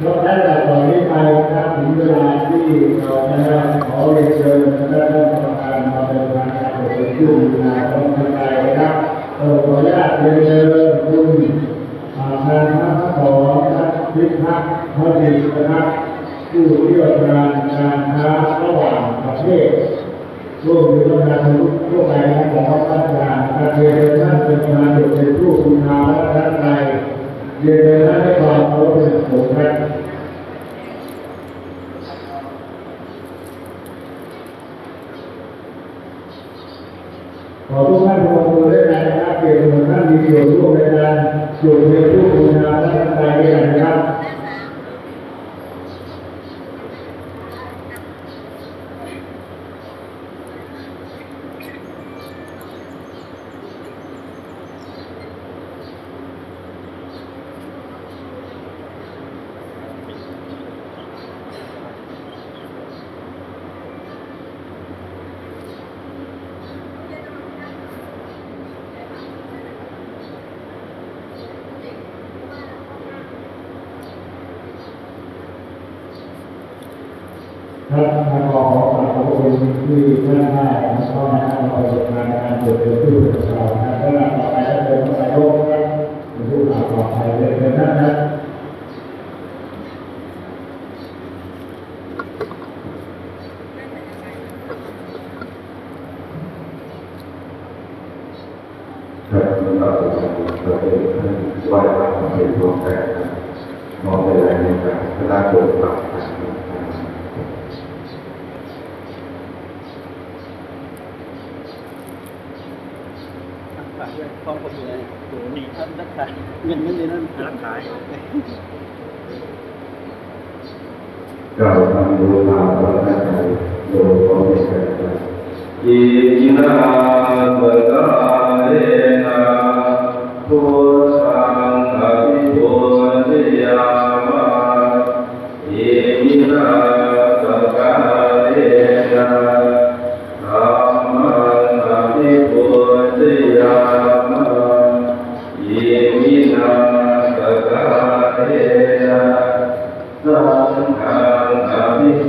เพราะนั้แต่ตอนนี้ไปนะครับถึงเวลาที่เราจะขอเรียนเชิญท่านประธานมาเป็นประธานประชุมนะของทางไทยนะครับขออนุญาตเรียนเชิญคุณอานายพัฒน์ของท่านพิพัฒน์พอดีนะครับผู้เชี่ยวชาญการค้าระหว่างประเทศร่วมมือกับการร่วมใจของพัฒนประธานการเรียนท่านเป็นประธานเป็นผู้คุณธรรมและท่านใน เรียนนั้นได้ความเคารพเป็นผมครับขอทุกท่านลงมือด้วยกันนะครับเกี่ยวกับท่านมีส่วนร่วมในการอยู่ในผู้คุณธรรมและท่านในด้วยกันนะครับ ครับทางขอขอกราบขอบคุณที่ท่านได้เข้ามาทำประสบการณ์การเกิดขึ้นของเราครับและต่อไปก็เป็นผู้นายกครับเป็นผู้ข่าวปลอดภัยเลยนะนครับครับเราเราจะท่านไหว้พระเป็นดวงใจมองไปอะไรในการพระราชโปรดปราน ฝากด้วยฟ้องผมอยู่เลยโหนี่ท่านรักษาเงินไม่เลยนั่นรักษาเราทำดูตามพระราชใจโดยพร้อมกันยินาเบกาเรนะพุ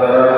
আপনারা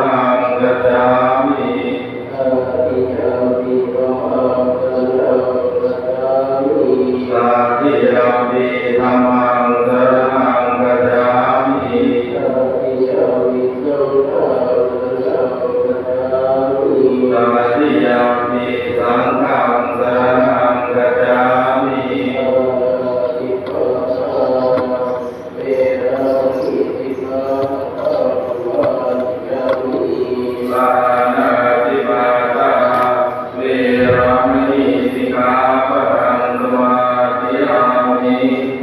Amen.